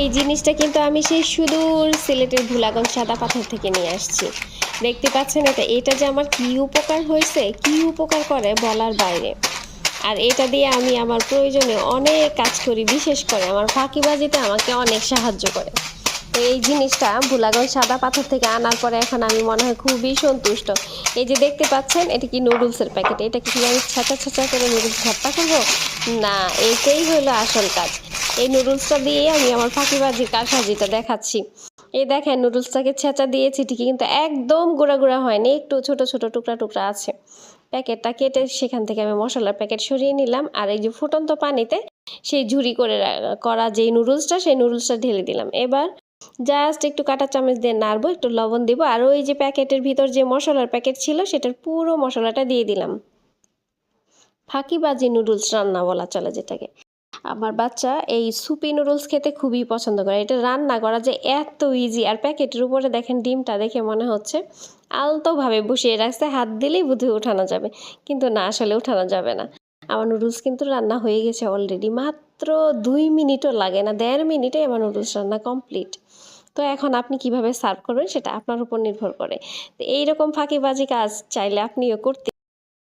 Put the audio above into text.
এই জিনিসটা কিন্তু আমি সেই সুদূর সিলেটের ভুলাগঞ্জ সাদা পাথর থেকে নিয়ে আসছি। দেখতে পাচ্ছেন এটা? এটা যে আমার কি উপকার হয়েছে? কি উপকার করে বলার বাইরে। আর এটা দিয়ে আমি আমার প্রয়োজনে অনেক কাজ করি, বিশেষ করে আমার ফাঁকিবাজিতে আমাকে অনেক সাহায্য করে। তো এই জিনিসটা ভুলাগঞ্জ সাদা পাথর থেকে আনার পরে এখন আমি মনে হয় খুবই সন্তুষ্ট। এই যে দেখতে পাচ্ছেন, এটা কি নুডলসের প্যাকেট? এটা কি আমি ছাঁচা ছাঁচা করে নুডলস ভর্তা করব? না, এটাই হলো আসল কাজ। এই নুডলসটা দিয়ে আমি আমার ফাঁকিবাজির কারসাজিটা দেখাচ্ছি। এই দেখেন নুডলসটাকে ছেঁচা দিয়েছি ঠিকই কিন্তু একদম গুঁড়া গুঁড়া হয়নি, একটু ছোট ছোট টুকরা টুকরা আছে। প্যাকেটটা কেটে সেখান থেকে আমি মশলার প্যাকেট সরিয়ে নিলাম, আর এই যে ফুটন্ত পানিতে সেই ঝুরি করে করা যেই নুডলসটা সেই নুডলসটা ঢেলে দিলাম। এবার জাস্ট একটু কাটা চামচ দিয়ে নাড়বো, একটু লবণ দিব, আর ওই যে প্যাকেটের ভিতর যে মশলার প্যাকেট ছিল, সেটার পুরো মশলাটা দিয়ে দিলাম। ফাঁকিবাজি নুডলস রান্না বলা চলে যেটাকে। আমার বাচ্চা এই সুপি নুডলস খেতে খুবই পছন্দ করে। এটা রান্না করা যে এত ইজি আর প্যাকেটের উপরে দেখেন ডিমটা দেখে মনে হচ্ছে আলতোভাবে বসিয়ে রাখছে, হাত দিলেই বুধি উঠানো যাবে। কিন্তু না, আসলে উঠানো যাবে না। আমার নুডলস কিন্তু রান্না হয়ে গেছে অলরেডি মাত্র দুই মিনিটও লাগে না, দেড় মিনিটে আমার নুডলস রান্না কমপ্লিট তো এখন আপনি কীভাবে সার্ভ করবেন সেটা আপনার উপর নির্ভর করে। তো এইরকম ফাঁকিবাজি কাজ চাইলে আপনিও করতে